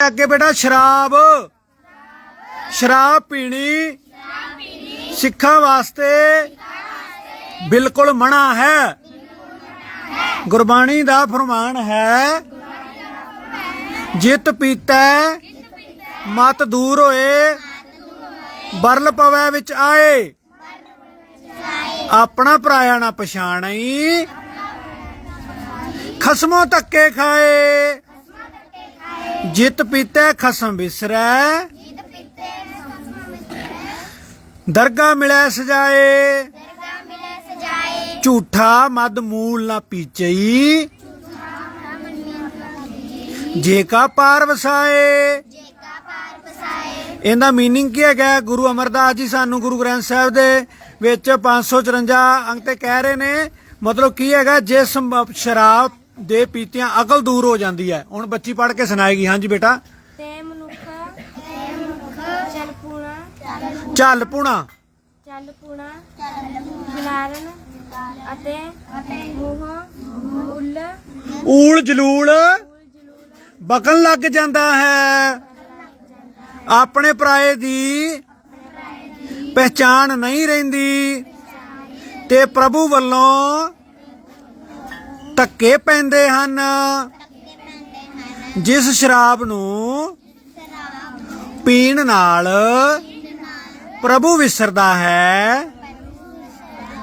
ਅੱਗੇ ਬੇਟਾ ਸ਼ਰਾਬ। ਸ਼ਰਾਬ ਪੀਣੀ ਸਿੱਖਾਂ ਵਾਸਤੇ ਬਿਲਕੁਲ ਮਨਾ ਹੈ। ਗੁਰਬਾਣੀ ਦਾ ਫਰਮਾਨ ਹੈ, ਜਿਤ ਪੀਤੈ, ਮਤ ਦੂਰ ਹੋਏ, ਬਰਲ ਪਵੈ ਵਿੱਚ ਆਏ। ਆਪਣਾ ਪਰਾਇਆ ਨਾ ਪਛਾਣਈ, ਖਸਮੋ ਧੱਕੇ ਖਾਏ। ਜਿਤ ਪੀਤੇ ਖਸਮ ਵਿਸਰੈ ਦਰਗਾ ਮਿਲੈ ਸਜਾਏ। ਝੂਠਾ ਮਦ ਮੂਲ ਨਾ ਪੀਚਈ। ਜੇ ਕਾ ਪਾਰ ਵਸਾਏ। ਇਹਦਾ ਮੀਨਿੰਗ ਕੀ ਹੈਗਾ? ਗੁਰੂ ਅਮਰਦਾਸ ਜੀ ਸਾਨੂੰ ਗੁਰੂ ਗ੍ਰੰਥ ਸਾਹਿਬ ਦੇ ਵਿੱਚ 554 ਅੰਗ ਤੇ ਕਹਿ ਰਹੇ ਨੇ। ਮਤਲਬ ਕੀ ਹੈਗਾ? ਜੇ ਸ਼ਰਾਬ ਦੇ ਪੀਤਿਆਂ ਅਕਲ ਦੂਰ ਹੋ ਜਾਂਦੀ ਹੈ। ਹੁਣ ਬੱਚੀ ਪੜ੍ਹ ਕੇ ਸੁਣਾਏਗੀ। ਹਾਂਜੀ ਬੇਟਾ। ਤੇ ਮਨੁੱਖ ਚੱਲ ਪੂਣਾ। ਚੱਲ ਪੁਣਾ। ਚੱਲ ਪੂਣਾ। ਖਿਲਾਰਨ ਅਤੇ ਮੂੰਹ ਉੱਲ ਊਲ ਜਲੂਲ ਬਕਣ ਲੱਗ ਜਾਂਦਾ ਹੈ। ਆਪਣੇ ਪਰਾਏ ਦੀ ਪਹਿਚਾਣ ਨਹੀਂ ਰਹਿੰਦੀ। ਤੇ ਪ੍ਰਭੂ ਵੱਲੋਂ ਧੱਕੇ ਪੈਂਦੇ ਹਨ। ਜਿਸ ਸ਼ਰਾਬ ਨੂੰ ਪੀਣ ਨਾਲ ਪ੍ਰਭੂ ਵਿਸਰਦਾ ਹੈ।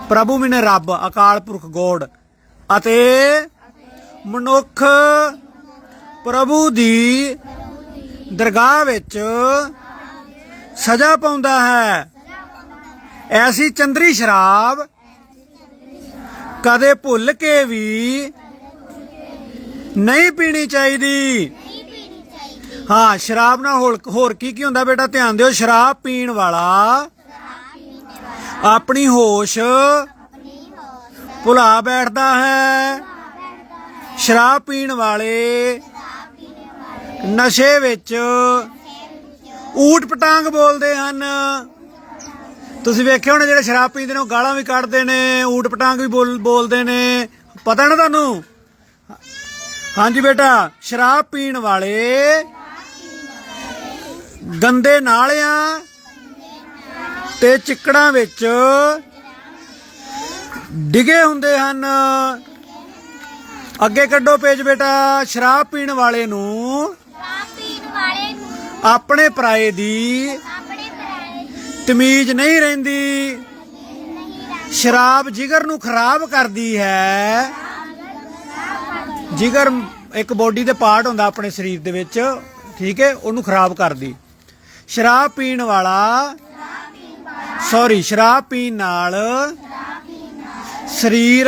ਪ੍ਰਭੂ ਮੈਨੇ ਰੱਬ ਅਕਾਲ ਪੁਰਖ ਗੋਡ ਅਤੇ ਮਨੁੱਖ ਪ੍ਰਭੂ ਦੀ ਦਰਗਾਹ ਵਿੱਚ ਸਜ਼ਾ ਪਾਉਂਦਾ ਹੈ। ਐਸੀ ਚੰਦਰੀ ਸ਼ਰਾਬ ਕਦੇ ਭੁੱਲ ਕੇ ਵੀ ਨਹੀਂ ਪੀਣੀ ਚਾਹੀਦੀ। ਹਾਂ, ਸ਼ਰਾਬ ਨਾਲ ਹੋਰ ਹੋਰ ਕੀ ਕੀ ਹੁੰਦਾ ਬੇਟਾ? ਧਿਆਨ ਦਿਓ, ਸ਼ਰਾਬ ਪੀਣ ਵਾਲਾ ਆਪਣੀ ਹੋਸ਼ ਭੁਲਾ ਬੈਠਦਾ ਹੈ। ਸ਼ਰਾਬ ਪੀਣ ਵਾਲੇ ਨਸ਼ੇ ਵਿੱਚ ਊਟ ਪਟਾਂਗ ਬੋਲਦੇ ਹਨ। ਤੁਸੀਂ ਵੇਖਿਆ ਹੋਣਾ ਜਿਹੜੇ ਸ਼ਰਾਬ ਪੀਂਦੇ ਨੇ ਉਹ ਗਾਲਾਂ ਵੀ ਕੱਢਦੇ ਨੇ ਊਟ ਪਟਾਂਗ ਵੀ ਬੋਲ- ਬੋਲਦੇ ਨੇ। ਪਤਾ ਨਾ ਤੁਹਾਨੂੰ? ਹਾਂਜੀ ਬੇਟਾ ਸ਼ਰਾਬ ਪੀਣ ਵਾਲੇ ਗੰਦੇ ਨਾਲਿਆਂ ਤੇ ਚਿੱਕੜਾਂ ਵਿੱਚ ਡਿਗੇ ਹੁੰਦੇ ਹਨ। ਅੱਗੇ ਕੱਢੋ ਪੇਜ ਬੇਟਾ ਸ਼ਰਾਬ ਪੀਣ ਵਾਲੇ ਨੂੰ ਪੀਣ ਵਾਲੇ ਨੂੰ ਆਪਣੇ ਪਰਾਏ ਦੀ ਤਮੀਜ਼ ਨਹੀਂ ਰਹਿੰਦੀ। ਸ਼ਰਾਬ ਜਿਗਰ ਨੂੰ ਖਰਾਬ ਕਰਦੀ ਹੈ। ਜਿਗਰ ਇੱਕ ਬੋਡੀ ਦੇ ਪਾਰਟ ਹੁੰਦਾ ਆਪਣੇ ਸਰੀਰ ਦੇ ਵਿੱਚ, ਠੀਕ ਹੈ, ਉਹਨੂੰ ਖਰਾਬ ਕਰਦੀ। ਸ਼ਰਾਬ ਪੀਣ ਵਾਲਾ ਸੌਰੀ ਸ਼ਰਾਬ ਪੀਣ ਨਾਲ ਸਰੀਰ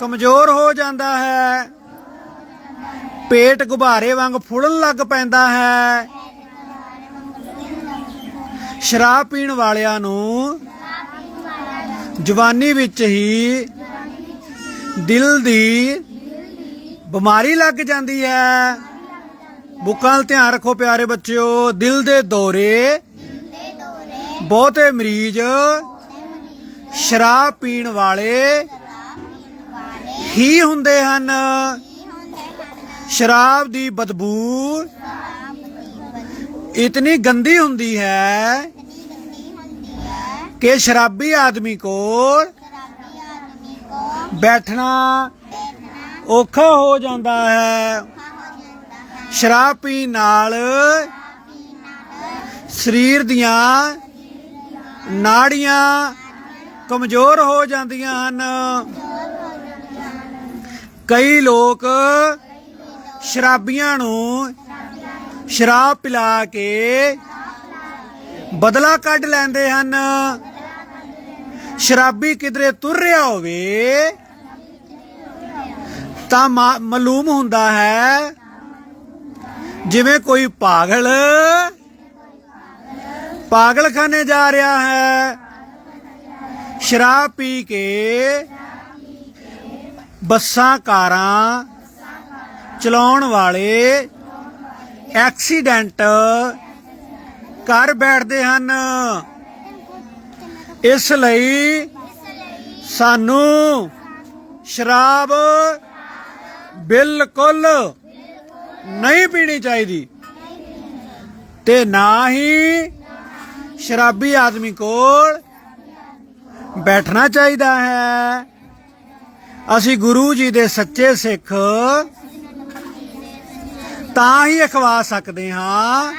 ਕਮਜ਼ੋਰ ਹੋ ਜਾਂਦਾ ਹੈ। ਪੇਟ ਗੁਬਾਰੇ ਵਾਂਗ ਫੁੱਲਣ ਲੱਗ ਪੈਂਦਾ ਹੈ। ਸ਼ਰਾਬ ਪੀਣ ਵਾਲਿਆਂ ਨੂੰ ਜਵਾਨੀ ਵਿੱਚ ਹੀ ਦਿਲ ਦੀ ਬਿਮਾਰੀ ਲੱਗ ਜਾਂਦੀ ਹੈ। ਬੁੱਕਾਂ ਵੱਲ ਧਿਆਨ ਰੱਖੋ ਪਿਆਰੇ ਬੱਚਿਓ, ਦਿਲ ਦੇ ਦੌਰੇ, ਬਹੁਤੇ ਮਰੀਜ਼ ਸ਼ਰਾਬ ਪੀਣ ਵਾਲੇ ਹੀ ਹੁੰਦੇ ਹਨ। ਸ਼ਰਾਬ ਦੀ ਬਦਬੂ ਇਤਨੀ ਗੰਦੀ ਹੁੰਦੀ ਹੈ ਕਿ ਸ਼ਰਾਬੀ ਆਦਮੀ ਕੋਲ ਬੈਠਣਾ ਔਖਾ ਹੋ ਜਾਂਦਾ ਹੈ। ਸ਼ਰਾਬ ਪੀਣ ਨਾਲ ਸਰੀਰ ਦੀਆਂ ਨਾੜੀਆਂ ਕਮਜ਼ੋਰ ਹੋ ਜਾਂਦੀਆਂ ਹਨ। ਕਈ ਲੋਕ ਸ਼ਰਾਬੀਆਂ ਨੂੰ ਸ਼ਰਾਬ ਪਿਲਾ ਕੇ ਬਦਲਾ ਕੱਢ ਲੈਂਦੇ ਹਨ। ਸ਼ਰਾਬੀ ਕਿਧਰੇ ਤੁਰ ਰਿਹਾ ਹੋਵੇ, ਤਾਂ ਮਾ- ਮਾਲੂਮ ਹੁੰਦਾ ਹੈ, ਜਿਵੇਂ ਕੋਈ ਪਾਗਲ ਪਾਗਲਖਾਨੇ ਜਾ ਰਿਹਾ ਹੈ, ਸ਼ਰਾਬ ਪੀ ਕੇ ਬੱਸਾਂ ਕਾਰਾਂ ਚਲਾਉਣ ਵਾਲੇ ਐਕਸੀਡੈਂਟ ਕਰ ਬੈਠਦੇ ਹਨ। ਇਸ ਲਈ ਸਾਨੂੰ ਸ਼ਰਾਬ ਬਿਲਕੁਲ ਨਹੀਂ ਪੀਣੀ ਚਾਹੀਦੀ ਤੇ ਨਾ ਹੀ ਸ਼ਰਾਬੀ ਆਦਮੀ ਕੋਲ ਬੈਠਣਾ ਚਾਹੀਦਾ ਹੈ। ਅਸੀਂ ਗੁਰੂ ਜੀ ਦੇ ਸੱਚੇ ਸਿੱਖ ਤਾਂ ਹੀ ਅਖਵਾ ਸਕਦੇ ਹਾਂ।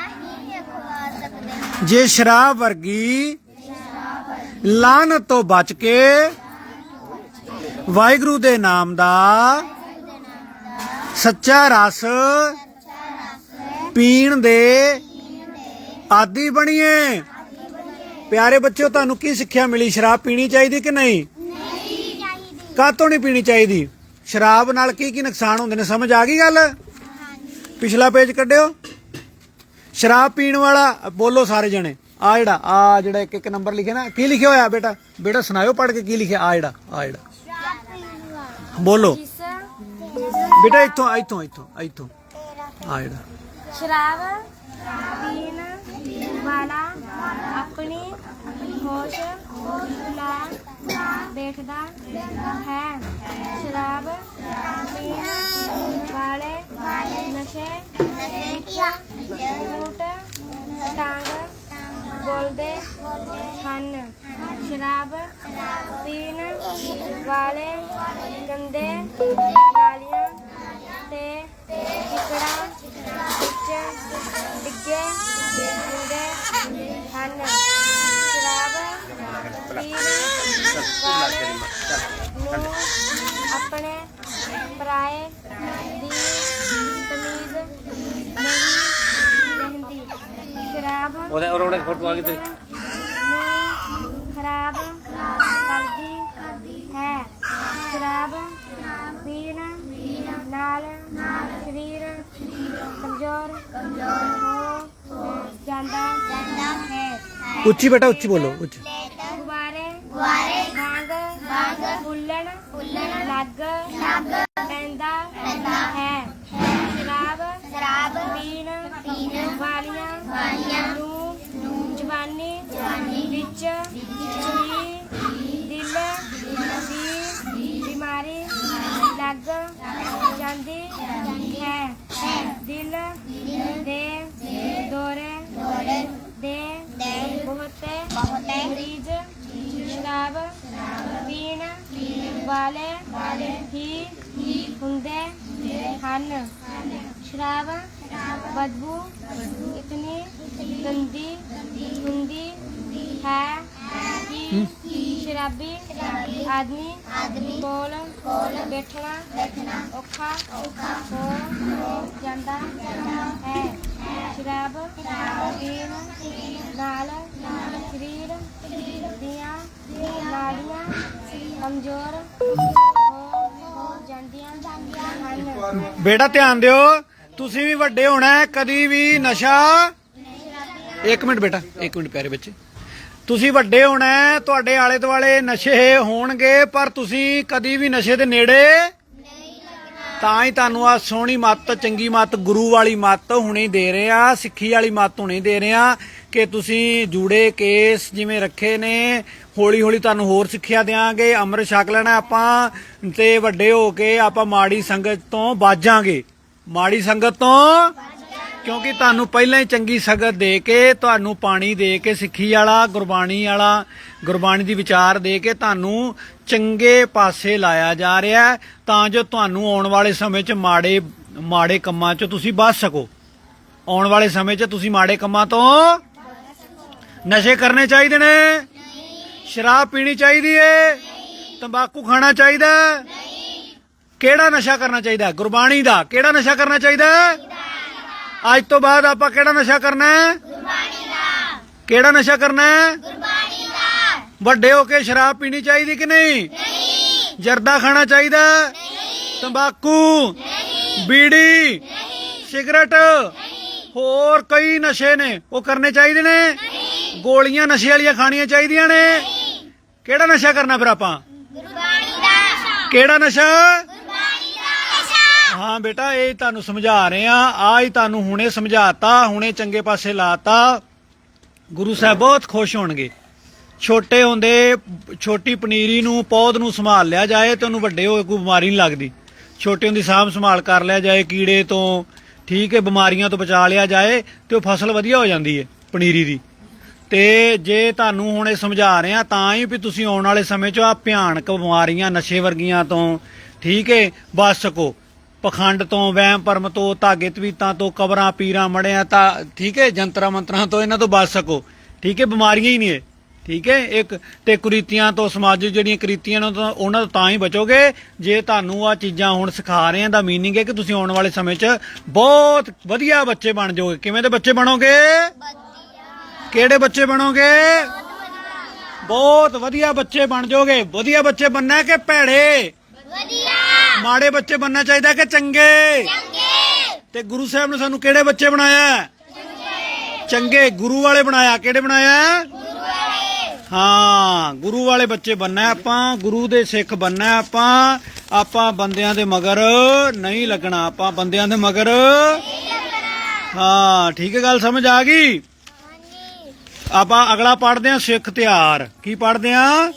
ਜੇ ਸ਼ਰਾਬ ਵਰਗੀ ਲਾਨਤ ਤੋਂ ਬਚ ਕੇ ਵਾਹਿਗੁਰੂ ਦੇ ਨਾਮ ਦਾ ਸੱਚਾ ਰਸ ਪੀਣ ਦੇ ਆਦੀ ਬਣੀਏ। ਪਿਆਰੇ ਬੱਚਿਓ, ਤੁਹਾਨੂੰ ਕੀ ਸਿੱਖਿਆ ਮਿਲੀ? ਸ਼ਰਾਬ ਪੀਣੀ ਚਾਹੀਦੀ ਕਿ ਨਹੀਂ? ਕਾਹਤੋਂ ਨਹੀਂ ਪੀਣੀ ਚਾਹੀਦੀ? ਸ਼ਰਾਬ ਨਾਲ ਕੀ ਕੀ ਨੁਕਸਾਨ ਹੁੰਦੇ ਨੇ? ਸਮਝ ਆ ਗਈ ਗੱਲ? ਪਿਛਲਾ ਪੇਜ ਕੱਢਿਓ। ਸ਼ਰਾਬ ਪੀਣ ਵਾਲਾ, ਬੋਲੋ ਸਾਰੇ ਜਣੇ। ਆ ਜਿਹੜਾ ਆ ਜਿਹੜਾ ਇੱਕ ਇੱਕ ਨੰਬਰ ਲਿਖਿਆ ਨਾ, ਕੀ ਲਿਖਿਆ ਹੋਇਆ ਬੇਟਾ? ਬੇਟਾ ਸੁਣਾਓ ਪੜ੍ਹ ਕੇ ਕੀ ਲਿਖਿਆ? ਆ ਜਿਹੜਾ ਆ ਜਿਹੜਾ। ਬੋਲੋ। ਬੇਟਾ ਇੱਥੋਂ ਇੱਥੋਂ ਇੱਥੋਂ ਇੱਥੋਂ। ਆ ਜਿਹੜਾ। ਸ਼ਰਾਬ, ਪੀਣ ਵਾਲਾ ਆਪਣੀ ਹੋਸ਼ ਲਾ ਬੈਠਦਾ, ਹੈ। ਸ਼ਰਾਬ, ਪੀਣ ਵਾਲੇ ਨਸ਼ੇ ਝੂਠ ਟਾਂਗ ਬੋਲਦੇ ਹਨ। ਸ਼ਰਾਬ, ਪੀਣ ਵਾਲੇ ਗੰਦੇ ਨਾਲੀਆਂ ਤੇ ਟਿਕੜਾ ਵਿੱਚ ਡਿੱਗੇ ਹੁੰਦੇ ਹਨ। ਸ਼ਰਾਬ, ਪੀਣ ਵਾਲੇ ਨੂੰ ਆਪਣੇ ਪਰਾਏ ਦੀ ਤਮੀਜ਼ ਨਹੀਂ ਰਹਿੰਦੀ। ਸ਼ਰਾਬ ਉਹਦੇ ਔਰ ਉਹਦੇ ਫੋਟੋ ਆ ਗਈ ਤੇ ਸ਼ਰਾਬ ਪੀਣ ਨਾਲ ਸਰੀਰ ਕਮਜ਼ੋਰ ਹੋ ਜਾਂਦਾ ਹੈ। ਉੱਚੀ ਬੇਟਾ ਉੱਚੀ ਬੋਲੋ ਉੱਚੀ। ਗੁਬਾਰੇ ਗੁਬਾਰੇ ਵਾਂਗ ਵਾਂਗ ਫੁੱਲਣ ਫੁੱਲਣ ਲੱਗ ਲੱਗ ਪੈਂਦਾ ਪੈਂਦਾ ਹੈ। ਸ਼ਰਾਬ ਸ਼ਰਾਬ ਪੀਣ ਪੀਣ ਵਾਲੀਆਂ ਵਾਲੀਆਂ ਨੂੰ ਜਵਾਨੀ ਜਵਾਨੀ ਵਿੱਚ ਵੀ ਦਿਲ ਦੀ ਬਿਮਾਰੀ ਲੱਗ ਜਾਂਦੀ ਹੈ। ਦਿਲ ਦੇ ਦੌਰੇ ਦੇ ਬਹੁਤੇ ਬਹੁਤੇ ਮਰੀਜ਼ ਸ਼ਰਾਬ ਪੀਣ ਵਾਲੇ ਹੀ ਹੁੰਦੇ ਹਨ। ਸ਼ਰਾਬ ਬਦਬੂ ਇਤਨੀ ਗੰਦੀ ਹੁੰਦੀ ਹੈ ਕਿ ਸ਼ਰਾਬੀ ਆਦਮੀ ਕੋਲ ਬੈਠਣਾ ਔਖਾ ਹੋ ਜਾਂਦਾ ਹੈ। ਸ਼ਰਾਬ ਪੀਣ ਨਾਲ ਸਰੀਰ ਦੀਆਂ ਨਾੜੀਆਂ ਕਮਜ਼ੋਰ ਹੋ ਜਾਂਦੀਆਂ ਹਨ। ਬੇਟਾ ਧਿਆਨ ਦਿਓ ਤੁਸੀਂ ਵੀ ਵੱਡੇ ਹੋਣਾ ਹੈ ਕਦੀ ਵੀ ਨਸ਼ਾ ਇੱਕ ਮਿੰਟ ਬੇਟਾ ਇੱਕ ਮਿੰਟ ਪਿਆਰੇ ਬੱਚੇ। ਤੁਸੀਂ ਵੱਡੇ ਹੋਣਾ ਤੁਹਾਡੇ ਆਲੇ ਦੁਆਲੇ ਨਸ਼ੇ ਹੋਣਗੇ, ਪਰ ਤੁਸੀਂ ਕਦੀ ਵੀ ਨਸ਼ੇ ਦੇ ਨੇੜੇ ਤਾਂ ਹੀ ਤੁਹਾਨੂੰ ਆ ਸੋਹਣੀ ਮੱਤ, ਚੰਗੀ ਮੱਤ, ਗੁਰੂ ਵਾਲੀ ਮੱਤ ਹੁਣੇ ਦੇ ਰਹੇ ਆ, ਸਿੱਖੀ ਵਾਲੀ ਮੱਤ ਹੁਣੇ ਦੇ ਰਹੇ ਆ ਕਿ ਤੁਸੀਂ ਜੂੜੇ ਕੇਸ ਜਿਵੇਂ ਰੱਖੇ ਨੇ ਹੌਲੀ ਹੌਲੀ ਤੁਹਾਨੂੰ ਹੋਰ ਸਿੱਖਿਆ ਦੇਾਂਗੇ ਅੰਮ੍ਰਿਤ ਛਕ ਲੈਣਾ ਆਪਾਂ, ਤੇ ਵੱਡੇ ਹੋ ਕੇ ਆਪਾਂ ਮਾੜੀ ਸੰਗਤ ਤੋਂ ਬਾਜਾਂਗੇ। ਮਾੜੀ ਸੰਗਤ ਤੋਂ ਕਿਉਂਕਿ ਤੁਹਾਨੂੰ ਪਹਿਲਾਂ ਹੀ ਚੰਗੀ ਸੰਗਤ ਦੇ ਕੇ ਤੁਹਾਨੂੰ ਪਾਣੀ ਦੇ ਕੇ ਸਿੱਖੀ ਵਾਲਾ ਗੁਰਬਾਣੀ ਵਾਲਾ ਗੁਰਬਾਣੀ ਦੀ ਵਿਚਾਰ ਦੇ ਕੇ ਤੁਹਾਨੂੰ ਚੰਗੇ ਪਾਸੇ ਲਾਇਆ ਜਾ ਰਿਹਾ ਹੈ, ਤਾਂ ਜੋ ਤੁਹਾਨੂੰ ਆਉਣ ਵਾਲੇ ਸਮੇਂ 'ਚ ਮਾੜੇ ਮਾੜੇ ਕੰਮਾਂ 'ਚ ਤੁਸੀਂ ਬਚ ਸਕੋ। ਆਉਣ ਵਾਲੇ ਸਮੇਂ 'ਚ ਤੁਸੀਂ ਮਾੜੇ ਕੰਮਾਂ ਤੋਂ ਨਸ਼ੇ ਕਰਨੇ ਚਾਹੀਦੇ ਨੇ? ਸ਼ਰਾਬ ਪੀਣੀ ਚਾਹੀਦੀ ਏ? ਤੰਬਾਕੂ ਖਾਣਾ ਚਾਹੀਦਾ ਕਿਹੜਾ ਨਸ਼ਾ ਕਰਨਾ ਚਾਹੀਦਾ? ਗੁਰਬਾਣੀ ਦਾ ਕਿਹੜਾ ਨਸ਼ਾ ਕਰਨਾ ਚਾਹੀਦਾ ਅੱਜ ਤੋਂ ਬਾਅਦ ਆਪਾਂ ਕਿਹੜਾ ਨਸ਼ਾ ਕਰਨਾ ਹੈ? ਗੁਰਬਾਣੀ ਦਾ ਕਿਹੜਾ ਨਸ਼ਾ ਕਰਨਾ ਹੈ? ਗੁਰਬਾਣੀ ਦਾ ਵੱਡੇ ਹੋ ਕੇ ਸ਼ਰਾਬ ਪੀਣੀ ਚਾਹੀਦੀ ਕਿ ਨਹੀਂ? ਨਹੀਂ ਜਰਦਾ ਖਾਣਾ ਚਾਹੀਦਾ ਨਹੀਂ ਤੰਬਾਕੂ? ਨਹੀਂ ਬੀੜੀ? ਨਹੀਂ ਸਿਗਰਟ? ਹੋਰ ਕਈ ਨਸ਼ੇ ਨੇ, ਉਹ ਕਰਨੇ ਚਾਹੀਦੇ ਨੇ? ਗੋਲੀਆਂ ਨਸ਼ੇ ਵਾਲੀਆਂ ਖਾਣੀਆਂ ਚਾਹੀਦੀਆਂ ਨੇ? ਕਿਹੜਾ ਨਸ਼ਾ ਕਰਨਾ ਫਿਰ ਆਪਾਂ? ਗੁਰਬਾਣੀ ਦਾ ਕਿਹੜਾ ਨਸ਼ਾ? ਹਾਂ ਬੇਟਾ, ਇਹ ਤੁਹਾਨੂੰ ਸਮਝਾ ਰਹੇ ਆ ਆ ਹੀ ਤੁਹਾਨੂੰ ਹੁਣੇ ਸਮਝਾਤਾ, ਹੁਣੇ ਚੰਗੇ ਪਾਸੇ ਲਾਤਾ। ਗੁਰੂ ਸਾਹਿਬ ਬਹੁਤ ਖੁਸ਼ ਹੋਣਗੇ। ਛੋਟੇ ਹੁੰਦੇ ਛੋਟੀ ਪਨੀਰੀ ਨੂੰ ਪੌਦ ਨੂੰ ਸੰਭਾਲ ਲਿਆ ਜਾਏ ਤੇ ਉਹਨੂੰ ਵੱਡੇ ਹੋਏ ਕੋਈ ਬਿਮਾਰੀ ਨਹੀਂ ਲੱਗਦੀ। ਛੋਟੇ ਹੁੰਦੀ ਸਾਂਭ ਸੰਭਾਲ ਕਰ ਲਿਆ ਜਾਏ, ਕੀੜੇ ਤੋਂ ਠੀਕ ਹੈ, ਬਿਮਾਰੀਆਂ ਤੋਂ ਬਚਾ ਲਿਆ ਜਾਏ ਤੇ ਉਹ ਫਸਲ ਵਧੀਆ ਹੋ ਜਾਂਦੀ ਹੈ ਪਨੀਰੀ ਦੀ। ਤੇ ਜੇ ਤੁਹਾਨੂੰ ਹੁਣ ਇਹ ਸਮਝਾ ਰਹੇ ਆ ਤਾਂ ਹੀ ਵੀ ਤੁਸੀਂ ਆਉਣ ਵਾਲੇ ਸਮੇਂ 'ਚ ਆ ਭਿਆਨਕ ਬਿਮਾਰੀਆਂ ਨਸ਼ੇ ਵਰਗੀਆਂ ਤੋਂ ਠੀਕ ਹੈ, ਬਚ ਸਕੋ। ਪਖੰਡ ਤੋਂ ਵਹਿਮ ਭਰਮ ਤੋਂ ਧਾਗੇ ਤਵੀਤਾਂ ਤੋਂ ਕਬਰਾਂ ਪੀਰਾਂ ਮੜਿਆਂ ਤਾਂ ਠੀਕ ਹੈ ਜੰਤਰਾਂ ਮੰਤਰਾਂ ਤੋਂ ਇਹਨਾਂ ਤੋਂ ਬਚ ਸਕੋ। ਠੀਕ ਹੈ ਬਿਮਾਰੀਆਂ ਹੀ ਨਹੀਂ ਇਹ। ਠੀਕ ਹੈ ਇੱਕ ਤੇ ਕੁਰੀਤੀਆਂ ਤੋਂ ਸਮਾਜਿਕ ਜਿਹੜੀਆਂ ਕੁਰੀਤੀਆਂ ਨੇ ਉਹਨਾਂ ਤੋਂ ਤਾਂ ਹੀ ਬਚੋਗੇ। ਜੇ ਤੁਹਾਨੂੰ ਆ ਚੀਜ਼ਾਂ ਹੁਣ ਸਿਖਾ ਰਹੇ ਆ ਦਾ ਮੀਨਿੰਗ ਹੈ ਕਿ ਤੁਸੀਂ ਆਉਣ ਵਾਲੇ ਸਮੇਂ 'ਚ ਬਹੁਤ ਵਧੀਆ ਬੱਚੇ ਬਣ ਜਾਓਗੇ। ਕਿਵੇਂ ਦੇ ਬੱਚੇ ਬਣੋਗੇ? ਕਿਹੜੇ ਬੱਚੇ ਬਣੋਗੇ? ਬਹੁਤ ਵਧੀਆ। ਬੱਚੇ ਬਣ ਜਾਓਗੇ। ਵਧੀਆ ਬੱਚੇ ਬਣਨਾ ਹੈ ਕਿ ਭੈੜੇ? ਵਧੀਆ। ਮਾੜੇ ਬੱਚੇ ਬਣਨਾ ਚਾਹੀਦਾ ਕਿ ਚੰਗੇ? ਚੰਗੇ। ਤੇ ਗੁਰੂ ਸਾਹਿਬ ਨੇ ਸਾਨੂੰ ਕਿਹੜੇ ਬੱਚੇ ਬਣਾਇਆ? ਚੰਗੇ। ਗੁਰੂ ਵਾਲੇ ਬਣਾਇਆ। ਕਿਹੜੇ ਬਣਾਇਆ? ਹਾਂ ਗੁਰੂ ਵਾਲੇ ਬੱਚੇ ਬਣਨਾ ਹੈ ਆਪਾਂ ਗੁਰੂ ਦੇ ਸਿੱਖ ਬਣਨਾ ਹੈ ਆਪਾਂ। ਆਪਾਂ ਬੰਦਿਆਂ ਦੇ ਮਗਰ ਨਹੀਂ ਲੱਗਣਾ ਆਪਾਂ ਬੰਦਿਆਂ ਦੇ ਮਗਰ ਹਾਂ ਠੀਕ ਹੈ ਗੱਲ ਸਮਝ ਆ ਗਈ? ਆਪਾਂ ਅਗਲਾ ਪੜ੍ਹਦੇ ਹਾਂ ਸਿੱਖ ਤਿਉਹਾਰ। ਕੀ ਪੜ੍ਹਦੇ ਹਾਂ?